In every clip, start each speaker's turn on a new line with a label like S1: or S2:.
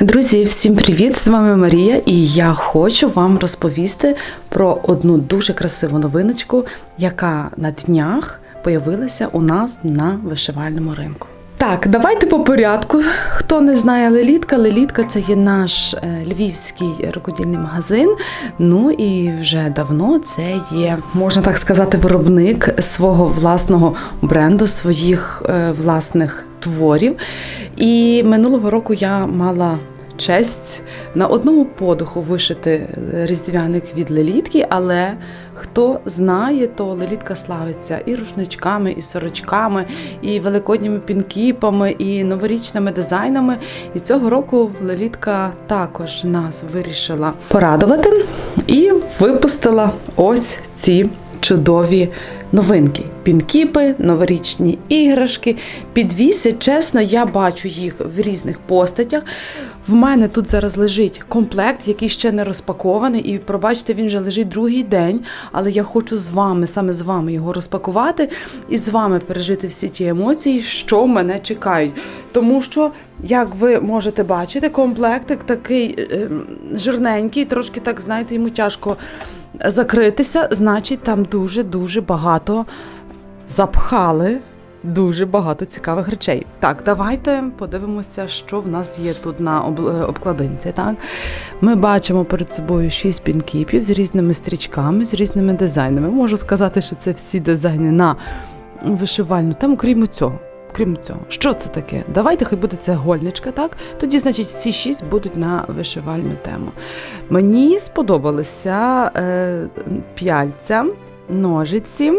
S1: Друзі, всім привіт! З вами Марія, і я хочу вам розповісти про одну дуже красиву новиночку, яка на днях появилася у нас на вишивальному ринку. Так, давайте по порядку. Хто не знає Лелітка, Лелітка це є наш е, львівський рукодільний магазин. Ну і вже давно це є, можна так сказати, виробник свого власного бренду, своїх е, власних творів. І минулого року я мала честь на одному подуху вишити різдвяник від лелітки, але хто знає, то лелітка славиться і рушничками, і сорочками, і великодніми пінкіпами, і новорічними дизайнами. І цього року лелітка також нас вирішила порадувати і випустила ось ці чудові новинки. Пінкіпи, новорічні іграшки, підвіси. Чесно, я бачу їх в різних постатях. В мене тут зараз лежить комплект, який ще не розпакований, і пробачте, він вже лежить другий день. Але я хочу з вами, саме з вами його розпакувати і з вами пережити всі ті емоції, що мене чекають. Тому що, як ви можете бачити, комплектик такий е, жирненький, трошки так, знаєте, йому тяжко закритися, значить, там дуже-дуже багато запхали. Дуже багато цікавих речей. Так, давайте подивимося, що в нас є тут на е, обкладинці. Так, ми бачимо перед собою шість пінкіпів з різними стрічками, з різними дизайнами. Можу сказати, що це всі дизайни на вишивальну тему, крім цього. Крім цього, що це таке? Давайте хай буде це гольничка, так? Тоді, значить, всі шість будуть на вишивальну тему. Мені сподобалися е, п'яльця, ножиці.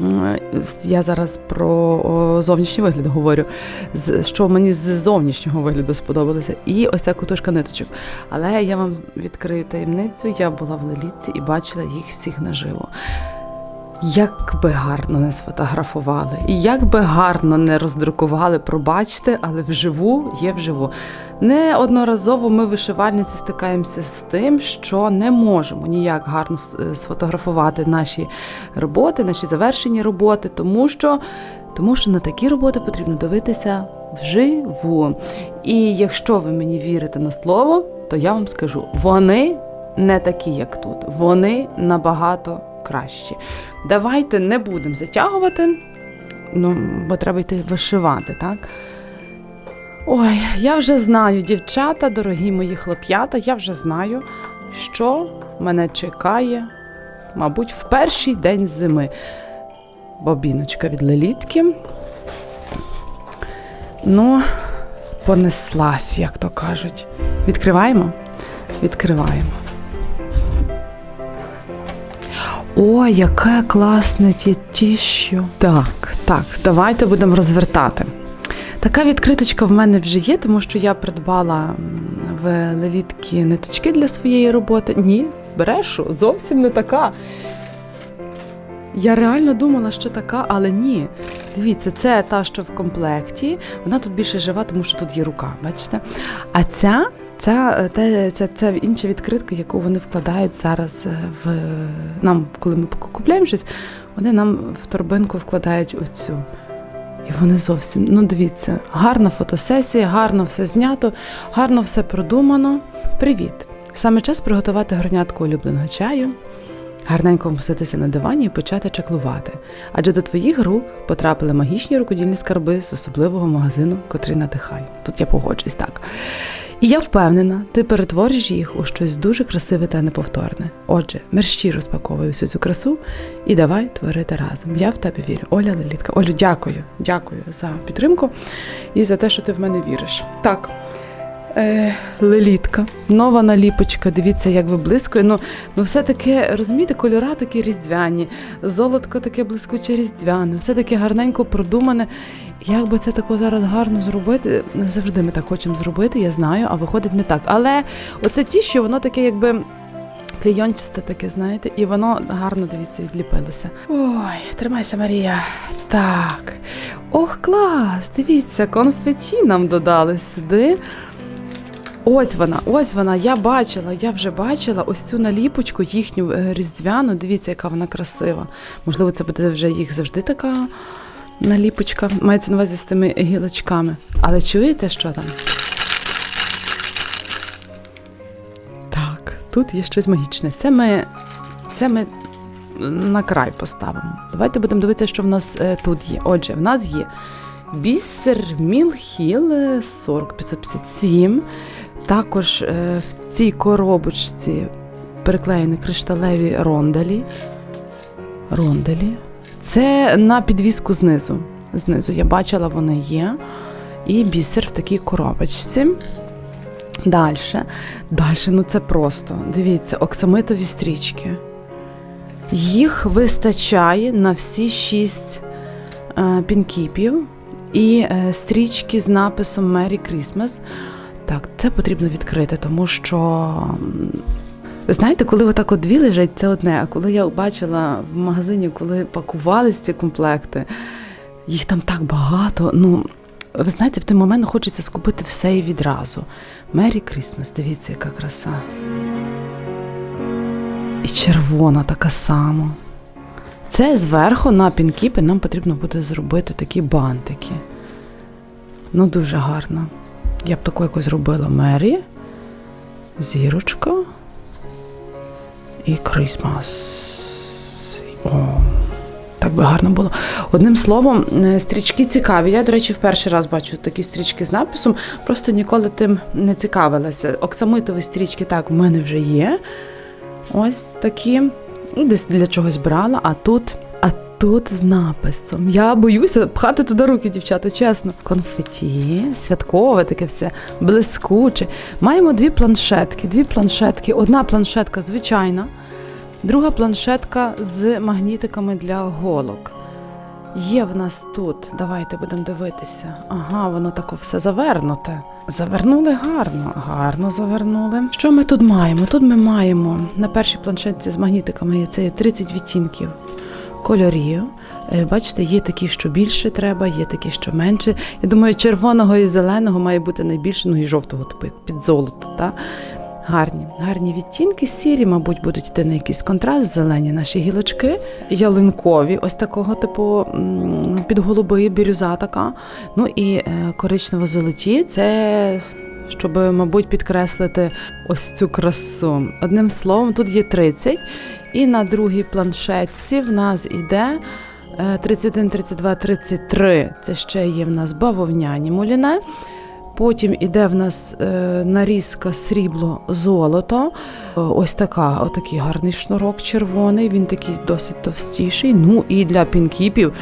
S1: М, Я зараз про зовнішній вигляд говорю, що мені з зовнішнього вигляду сподобалося, і ось ця кутушка ниточок. Але я вам відкрию таємницю, я була в лелітці і бачила їх всіх наживо. Як би гарно не сфотографували, і як би гарно не роздрукували, пробачте, але вживу є вживу. Неодноразово ми вишивальниці стикаємося з тим, що не можемо ніяк гарно е, сфотографувати наші роботи, наші завершені роботи, тому що, тому що на такі роботи потрібно дивитися вживу. І якщо ви мені вірите на слово, то я вам скажу, вони не такі, як тут. Вони набагато кращі. Давайте не будемо затягувати, ну, бо треба йти вишивати, так? Ой, я вже знаю, дівчата, дорогі мої хлоп'ята, я вже знаю, що мене чекає, мабуть, в перший день зими. Бобіночка від лелітки. Ну, понеслась, як то кажуть. Відкриваємо? Відкриваємо. Ой, яке класне тіщо. Так, так, давайте будемо розвертати. Така відкриточка в мене вже є, тому що я придбала в лелітки ниточки для своєї роботи. Ні, брешу, зовсім не така. Я реально думала, що така, але ні. Дивіться, це та, що в комплекті. Вона тут більше жива, тому що тут є рука, бачите? А ця, ця, це, це, це інша відкритка, яку вони вкладають зараз е, в нам, коли ми купляємо щось, вони нам в торбинку вкладають оцю. І вони зовсім, ну дивіться, гарна фотосесія, гарно все знято, гарно все продумано. Привіт! Саме час приготувати горнятку улюбленого чаю, гарненько поситися на дивані і почати чаклувати. Адже до твоїх рук потрапили магічні рукодільні скарби з особливого магазину, котрий надихає. Тут я погоджуюсь так. І я впевнена, ти перетвориш їх у щось дуже красиве та неповторне. Отже, мерщі розпаковуй всю цю красу і давай творити разом. Я в тебе вірю. Оля Лелітка. Олю, дякую, дякую за підтримку і за те, що ти в мене віриш. Так. Е, лелітка, нова наліпочка, дивіться, як виблискує. Ну, ну все таке, розумієте, кольора такі різдвяні, золотко таке блискуче різдвяне, все таке гарненько продумане. Як би це тако зараз гарно зробити? Завжди ми так хочемо зробити, я знаю, а виходить не так. Але оце ті, що воно таке, якби. Клейончисте таке, знаєте, і воно гарно дивіться, відліпилося. Ой, тримайся, Марія. Так. Ох, клас! Дивіться, конфеті нам додали сюди. Ось вона, ось вона. Я бачила, я вже бачила ось цю наліпочку їхню е, різдвяну. Дивіться, яка вона красива. Можливо, це буде вже їх завжди така наліпочка. Мається на увазі з тими гілочками. Але чуєте, що там? Так, тут є щось магічне. Це ми, це ми на край поставимо. Давайте будемо дивитися, що в нас е, тут є. Отже, в нас є бісер Мілхіл е, 40557. Також е, в цій коробочці переклеєні кришталеві ронделі. Ронделі. Це на підвіску знизу. Знизу я бачила, вони є. І бісер в такій коробочці. Далі. Далі, ну це просто. Дивіться, оксамитові стрічки. Їх вистачає на всі шість е, пінкіпів і е, стрічки з написом Merry Christmas. Так, це потрібно відкрити, тому що. Знаєте, коли отак от дві лежать, це одне. А коли я бачила в магазині, коли пакувались ці комплекти, їх там так багато. Ну, ви знаєте, в той момент хочеться скупити все і відразу. Merry Christmas, дивіться, яка краса. І червона така сама. Це зверху на пінкіпи нам потрібно буде зробити такі бантики. Ну, дуже гарно. Я б таку якось зробила Мері, зірочка і Крисмас. О, так би гарно було. Одним словом, е, стрічки цікаві. Я, до речі, в перший раз бачу такі стрічки з написом, просто ніколи тим не цікавилася. Оксамитові стрічки так в мене вже є. Ось такі. Ну, Десь для чогось брала, а тут. Тут з написом. Я боюся пхати туди руки, дівчата, чесно. Конфеті, святкове таке все, блискуче. Маємо дві планшетки. Дві планшетки. Одна планшетка звичайна, друга планшетка з магнітиками для голок. Є в нас тут, давайте будемо дивитися. Ага, воно тако все завернуте. Завернули гарно, гарно завернули. Що ми тут маємо? Тут ми маємо на першій планшетці з магнітиками це є 30 відтінків кольорів. Е, Бачите, є такі, що більше треба, є такі, що менше. Я думаю, червоного і зеленого має бути найбільше, ну і жовтого, типу як під золото. Та? Гарні, гарні відтінки, сірі, мабуть, будуть йти на якийсь контраст, зелені наші гілочки, ялинкові, ось такого типу під голуби, бірюза така. Ну і е, коричнево-золоті це. Щоб, мабуть, підкреслити ось цю красу. Одним словом, тут є 30, і на другій планшетці в нас іде е, 31, 32, 33. Це ще є в нас бавовняні муліне. Потім іде в нас е, нарізка срібло золото. Е, Ось така, отакий гарний шнурок червоний. Він такий досить товстіший. Ну і для пінкіпів.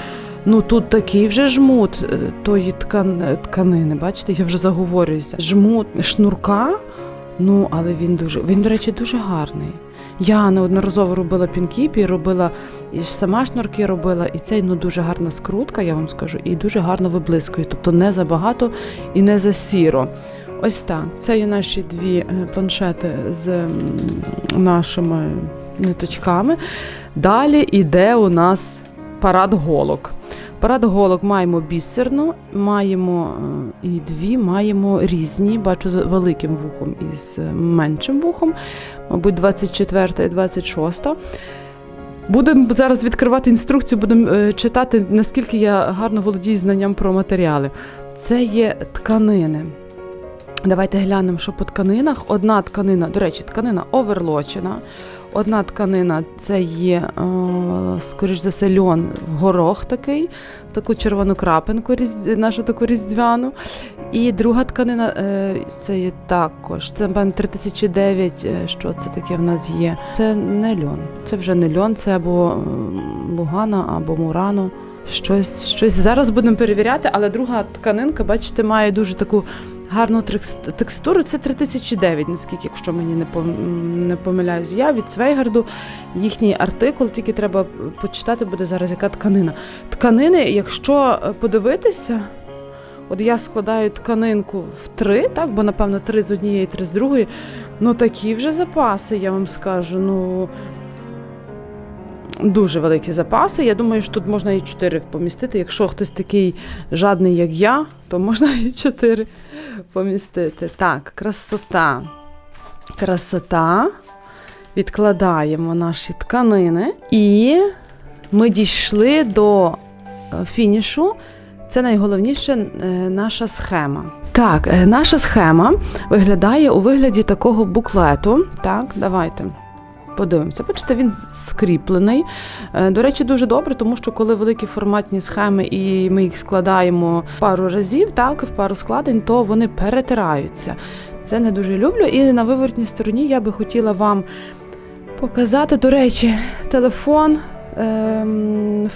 S1: Ну тут такий вже жмут е, тої ткан, тканини. Бачите, я вже заговорююся. Жмут шнурка. Ну, але він дуже, він, до речі, дуже гарний. Я неодноразово робила пінкіпі, робила і сама шнурки робила, і цей ну дуже гарна скрутка, я вам скажу, і дуже гарно виблискує. Тобто не забагато і не за сіро. Ось так. Це є наші дві е, планшети з нашими ниточками. Далі іде у нас парад голок. Парад голок маємо бісерну, маємо е, і дві, маємо різні. Бачу з великим вухом і з меншим вухом, мабуть, 24 і 26. Будемо зараз відкривати інструкцію, будемо е, читати, наскільки я гарно володію знанням про матеріали. Це є тканини. Давайте глянемо, що по тканинах. Одна тканина, до речі, тканина оверлочена. Одна тканина це є, е, скоріш за все, льон горох такий, таку червону крапинку, нашу таку різдвяну. І друга тканина е, це є також. Це певно 3009, е, що це таке в нас є. Це не льон. Це вже не льон, це або Лугана, або Мурано. Щось, щось зараз будемо перевіряти, але друга тканинка, бачите, має дуже таку гарну текстуру. Це 3009, наскільки, якщо мені не пом- помиляюсь. Я від Свейгарду їхній артикул, тільки треба почитати буде зараз, яка тканина. Тканини, якщо е, подивитися, от я складаю тканинку в три, так, бо напевно три з однієї, три з другої. Ну такі вже запаси, я вам скажу. Ну дуже великі запаси. Я думаю, що тут можна і чотири помістити. Якщо хтось такий жадний, як я, то можна і чотири помістити. Так, красота. Красота. Відкладаємо наші тканини. І ми дійшли до е, фінішу. Це найголовніше е, наша схема. Так, е, наша схема виглядає у вигляді такого буклету. Так, давайте. Подивимося, бачите, він скріплений. Е, До речі, дуже добре, тому що коли великі форматні схеми і ми їх складаємо пару разів, так, в пару складень, то вони перетираються. Це не дуже люблю. І на вивертній стороні я би хотіла вам показати, до речі, телефон,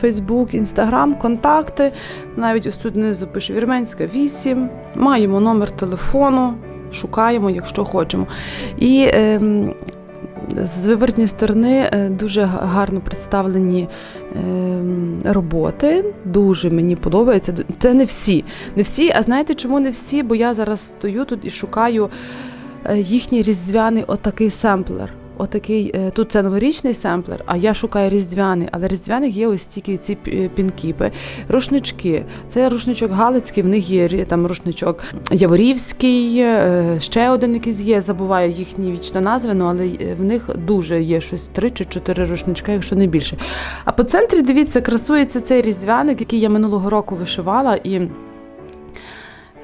S1: Фейсбук, Інстаграм, контакти. Навіть ось тут знизу пише Вірменська 8. Маємо номер телефону, шукаємо, якщо хочемо. І ем, з вивертньої сторони е, дуже гарно представлені ем, роботи. Дуже мені подобається. Це не всі. Не всі, а знаєте, чому не всі? Бо я зараз стою тут і шукаю е, їхній різдвяний отакий семплер. Отакий, е, тут це новорічний семплер, а я шукаю різдвяний, але різдвяних є ось тільки ці пі- пінкіпи, рушнички. Це рушничок Галицький, в них є там рушничок Яворівський, е, ще один якийсь є, забуваю їхні вічно назви, ну, але е, в них дуже є щось три чи чотири рушничка, якщо не більше. А по центрі, дивіться, красується цей різдвяник, який я минулого року вишивала. і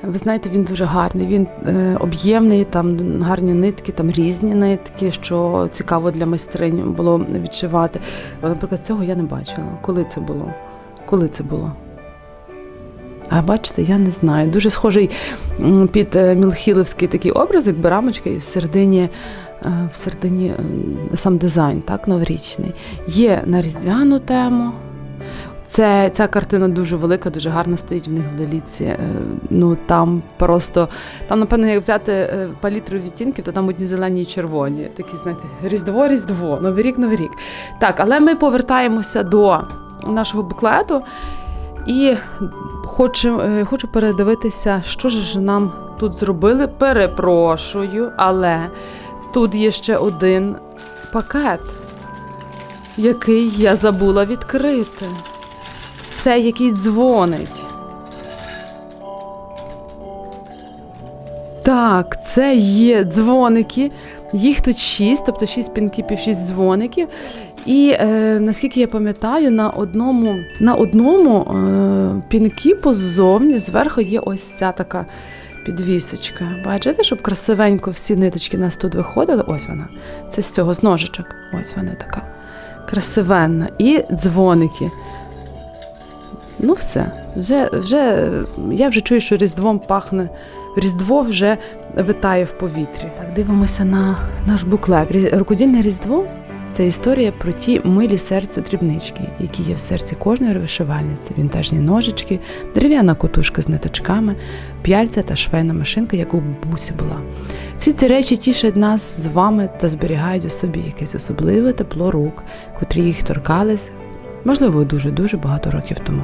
S1: ви знаєте, він дуже гарний. Він е, об'ємний, там гарні нитки, там різні нитки, що цікаво для майстринь було відшивати. Але, Наприклад, цього я не бачила. Коли це було? Коли це було? А бачите, я не знаю. Дуже схожий під е, мілхіловський такий образ, якби рамочка, і в середині, е, в середині сам дизайн, так, новорічний. Є на різдвяну тему. Це ця картина дуже велика, дуже гарна стоїть в них в леліці. Е, Ну там просто там, напевно, як взяти е, палітру відтінків, то там одні зелені і червоні. Такі, знаєте, різдво, різдво, новий рік, новий рік. Так, але ми повертаємося до нашого буклету і хочу, е, хочу передивитися, що ж нам тут зробили. Перепрошую, але тут є ще один пакет, який я забула відкрити. Це який дзвонить. Так, це є дзвоники. Їх тут шість, тобто шість пінкіпів, шість дзвоників. І е, наскільки я пам'ятаю, на одному, на одному е, пінкіпу ззовні зверху є ось ця така підвісочка. Бачите, щоб красивенько всі ниточки нас тут виходили. Ось вона. Це з цього з ножичок. Ось вона така красивенна. І дзвоники. Ну, все. Вже, вже, я вже чую, що Різдвом пахне. Різдво вже витає в повітрі. Так, дивимося на наш буклет. Рукодільне Різдво це історія про ті милі серцю дрібнички, які є в серці кожної вишивальниці, вінтажні ножички, дерев'яна котушка з ниточками, п'яльця та швейна машинка, як у бабусі була. Всі ці речі тішать нас з вами та зберігають у собі якесь особливе тепло рук, котрі їх торкались, можливо, дуже-дуже багато років тому.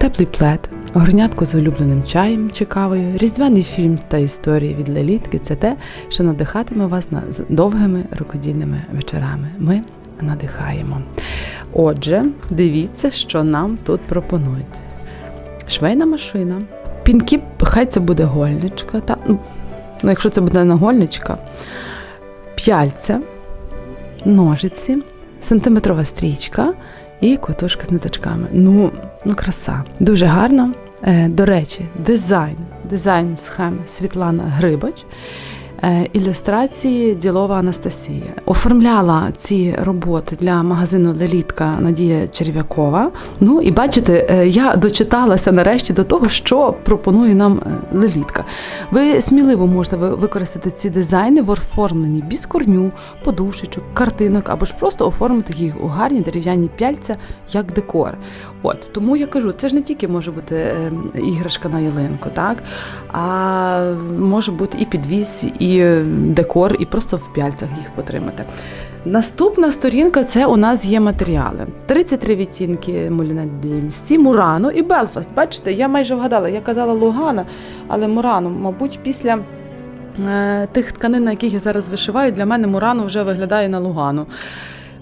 S1: Теплий плед, горнятко з улюбленим чаєм чи кавою, різдвяний фільм та історії від Лелітки це те, що надихатиме вас на довгими рукодільними вечорами. Ми надихаємо. Отже, дивіться, що нам тут пропонують. Швейна машина. Пінкіп, хай це буде гольничка. Та, ну, ну, якщо це буде нагольничка, п'яльця, ножиці, сантиметрова стрічка і котушка з ниточками. Ну, ну краса. Дуже гарно. Е, до речі, дизайн, дизайн схем Світлана Грибач. Е, Ілюстрації Ділова Анастасія оформляла ці роботи для магазину Лелітка Надія Черв'якова. Ну і бачите, е, я дочиталася нарешті до того, що пропонує нам е, Лелітка. Ви сміливо можете використати ці дизайни в оформленні біскорню, подушечок, картинок або ж просто оформити їх у гарні дерев'яні пяльця як декор. От тому я кажу, це ж не тільки може бути е, іграшка на ялинку, так а може бути і підвіс, і е, декор, і просто в пяльцях їх потримати. Наступна сторінка це у нас є матеріали. 33 відтінки Моліна Дімсі, Мурано і Белфаст. Бачите, я майже вгадала, я казала Лугана, але Мурано, мабуть, після е, тих тканин, на яких я зараз вишиваю, для мене Мурано вже виглядає на Лугану.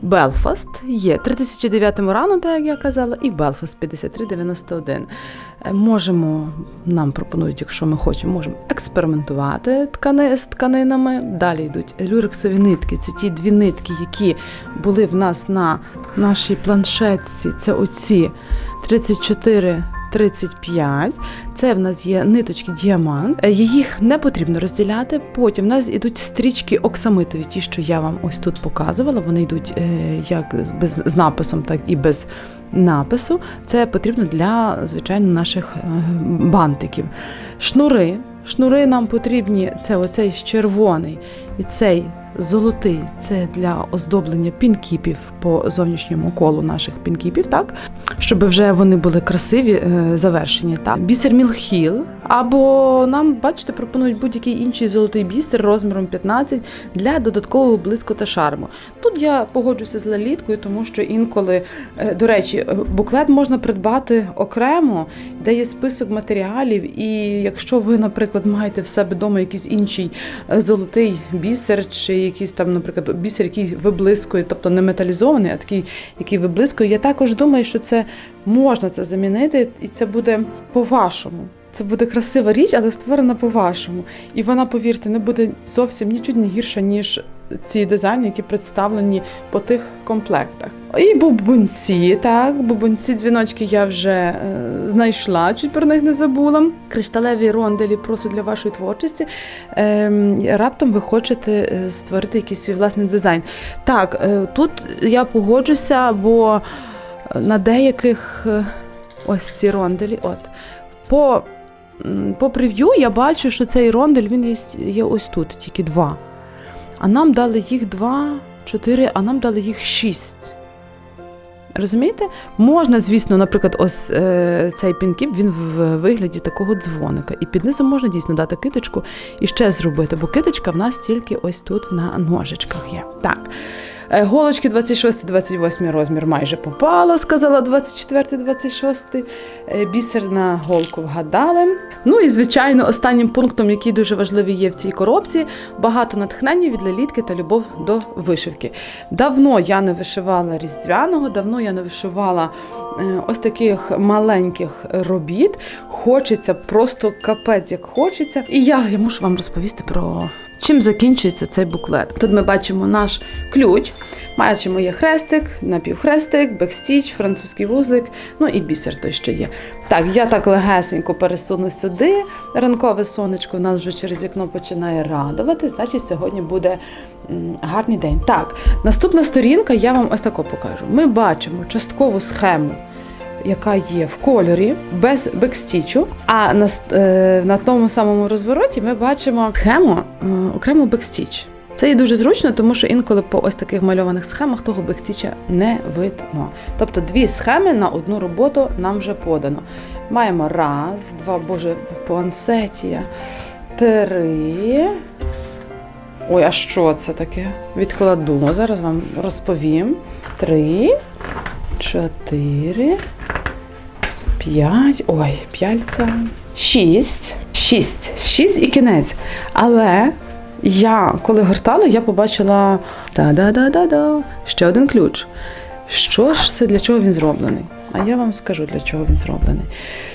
S1: Белфаст є 3009 Мурано, так як я казала, і Белфаст 5391. Е, Можемо, нам пропонують, якщо ми хочемо, можемо експериментувати ткани, з тканинами. Далі йдуть люрексові нитки. Це ті дві нитки, які були в нас на нашій планшетці. Це оці 34 35. Це в нас є ниточки діамант. Е, Їх не потрібно розділяти. Потім в нас йдуть стрічки оксамитові, ті, що я вам ось тут показувала. Вони йдуть е, як без з написом, так і без напису. Це потрібно для звичайно наших е, бантиків. Шнури. Шнури нам потрібні це оцей червоний і цей золотий. Це для оздоблення пінкіпів по зовнішньому колу наших пінкіпів, так щоб вже вони були красиві, е, завершені. Так, бісер Мілхіл. Або нам, бачите, пропонують будь-який інший золотий бісер розміром 15 для додаткового блиску та шарму. Тут я погоджуся з лаліткою, тому що інколи, е, до речі, е, буклет можна придбати окремо, де є список матеріалів. І якщо ви, наприклад, маєте в себе вдома якийсь інший золотий бісер, чи якийсь там, наприклад, бісер, який виблискує, тобто не металізований, а такий, який виблискує, я також думаю, що це можна це замінити, і це буде по-вашому. Це буде красива річ, але створена по-вашому. І вона, повірте, не буде зовсім нічуть не гірша, ніж ці дизайни, які представлені по тих комплектах. І бубунці, так, бубунці, дзвіночки я вже е, знайшла, чуть про них не забула. Кришталеві ронделі просто для вашої творчості. Ем, раптом ви хочете е, створити якийсь свій власний дизайн. Так, е, тут я погоджуся, бо на деяких е, ось ці ронделі, от. По, по прев'ю я бачу, що цей рондель він є, є ось тут, тільки два. А нам дали їх два, чотири, а нам дали їх шість. Розумієте? Можна, звісно, наприклад, ось е, цей пінкіп він в вигляді такого дзвоника. І під низом можна дійсно дати киточку і ще зробити, бо киточка в нас тільки ось тут на ножичках є. Так. Е, Голочки 26-28 розмір майже попала, сказала 24-26. Е, Бісер на голку вгадали. Ну і звичайно, останнім пунктом, який дуже важливий є в цій коробці, багато натхнення від лелітки та любов до вишивки. Давно я не вишивала різдвяного, давно я не вишивала е, ось таких маленьких робіт. Хочеться просто капець, як хочеться. І я, я мушу вам розповісти про. Чим закінчується цей буклет? Тут ми бачимо наш ключ. Бачимо є хрестик, напівхрестик, бекстіч, французький вузлик, ну і бісер той, що є. Так, я так легесенько пересуну сюди. Ранкове сонечко в нас вже через вікно починає радувати. Значить, сьогодні буде гарний день. Так, наступна сторінка, я вам ось тако покажу. Ми бачимо часткову схему. Яка є в кольорі без бекстічу, а на, е, на тому самому розвороті ми бачимо схему е, окремо бекстіч. Це є дуже зручно, тому що інколи по ось таких мальованих схемах того бекстіча не видно. Тобто дві схеми на одну роботу нам вже подано. Маємо раз, два, боже, пуансетія, три. Ой, а що це таке? Відкладу. Зараз вам розповім. Три, чотири, п'ять. Ой, п'яльця. Шість. Шість. Шість і кінець. Але я, коли гортала, я побачила та-да-да-да-да, ще один ключ. Що ж це для чого він зроблений? А я вам скажу, для чого він зроблений.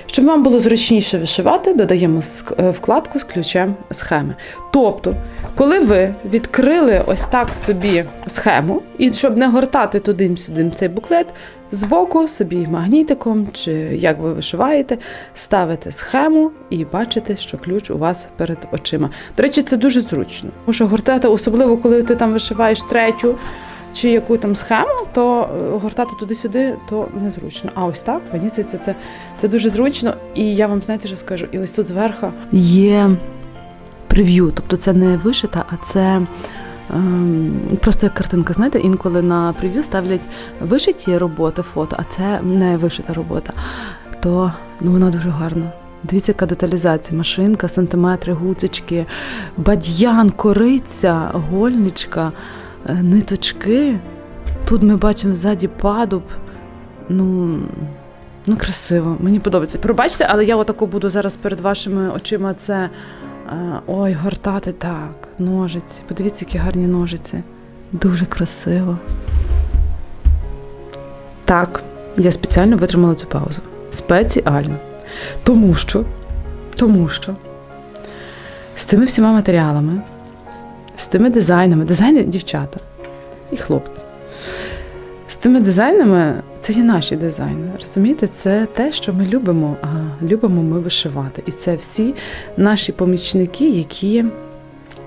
S1: Щоб вам було зручніше вишивати, додаємо е, вкладку з ключем схеми. Тобто, коли ви відкрили ось так собі схему, і щоб не гортати туди-сюди цей буклет, збоку собі магнітиком, чи як ви вишиваєте, ставите схему і бачите, що ключ у вас перед очима. До речі, це дуже зручно. Тому гортати, особливо коли ти там вишиваєш третю чи яку там схему, то е, гортати туди-сюди то незручно. А ось так, мені здається, це, це дуже зручно. І я вам знаєте, що скажу, і ось тут зверху є прев'ю, тобто це не вишита, а це. Ем, Просто як картинка, знаєте, інколи на прев'ю ставлять вишиті роботи, фото, а це не вишита робота. То ну, вона дуже гарна. Дивіться, яка деталізація, машинка, сантиметри, гуцечки, бадьян, кориця, гольничка, е, ниточки. Тут ми бачимо ззаді падуб. Ну, ну красиво, мені подобається. Пробачте, але я отако буду зараз перед вашими очима це. е, Ой, гортати так, ножиці. Подивіться, які гарні ножиці. Дуже красиво. Так, я спеціально витримала цю паузу. Спеціально. Тому що, тому що з тими всіма матеріалами, з тими дизайнами, дизайни дівчата і хлопці. З тими дизайнами Це є наші дизайни. Розумієте, це те, що ми любимо. А любимо ми вишивати. І це всі наші помічники, які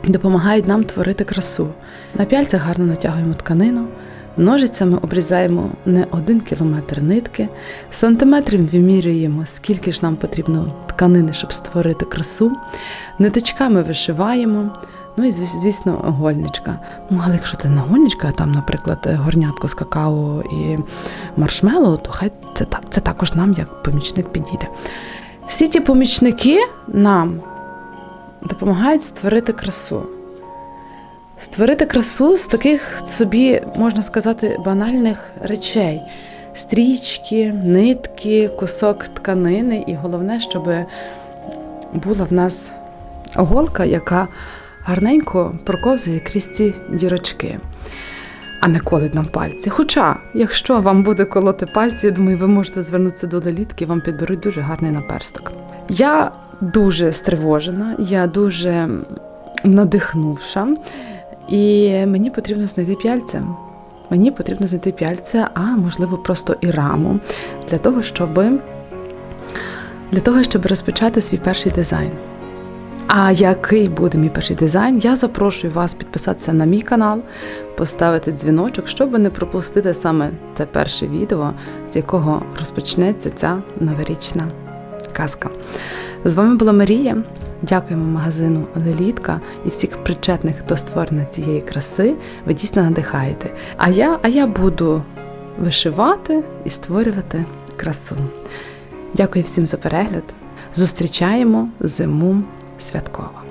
S1: допомагають нам творити красу. На пяльцях гарно натягуємо тканину. Ножицями обрізаємо не один кілометр нитки, сантиметрів вимірюємо, скільки ж нам потрібно тканини, щоб створити красу. Ниточками вишиваємо. Ну і звісно, гольничка. Ну, але якщо це не гольничка, а там, наприклад, горнятко з какао і маршмеллоу, то хай це, це також нам як помічник підійде. Всі ті помічники нам допомагають створити красу. Створити красу з таких собі, можна сказати, банальних речей: стрічки, нитки, кусок тканини, і головне, щоб була в нас голка, яка гарненько проковзує крізь ці дірочки, а не колить нам пальці. Хоча, якщо вам буде колоти пальці, я думаю, ви можете звернутися до лелітки, вам підберуть дуже гарний наперсток. Я дуже стривожена, я дуже надихнувша, і мені потрібно знайти п'яльця. Мені потрібно знайти п'яльця, а можливо просто і раму для того, щоб для того, щоб розпочати свій перший дизайн. А який буде мій перший дизайн? Я запрошую вас підписатися на мій канал, поставити дзвіночок, щоб не пропустити саме те перше відео, з якого розпочнеться ця новорічна казка. З вами була Марія. Дякуємо магазину Лелітка і всіх причетних до створення цієї краси. Ви дійсно надихаєте. А я, а я буду вишивати і створювати красу. Дякую всім за перегляд. Зустрічаємо зиму святково.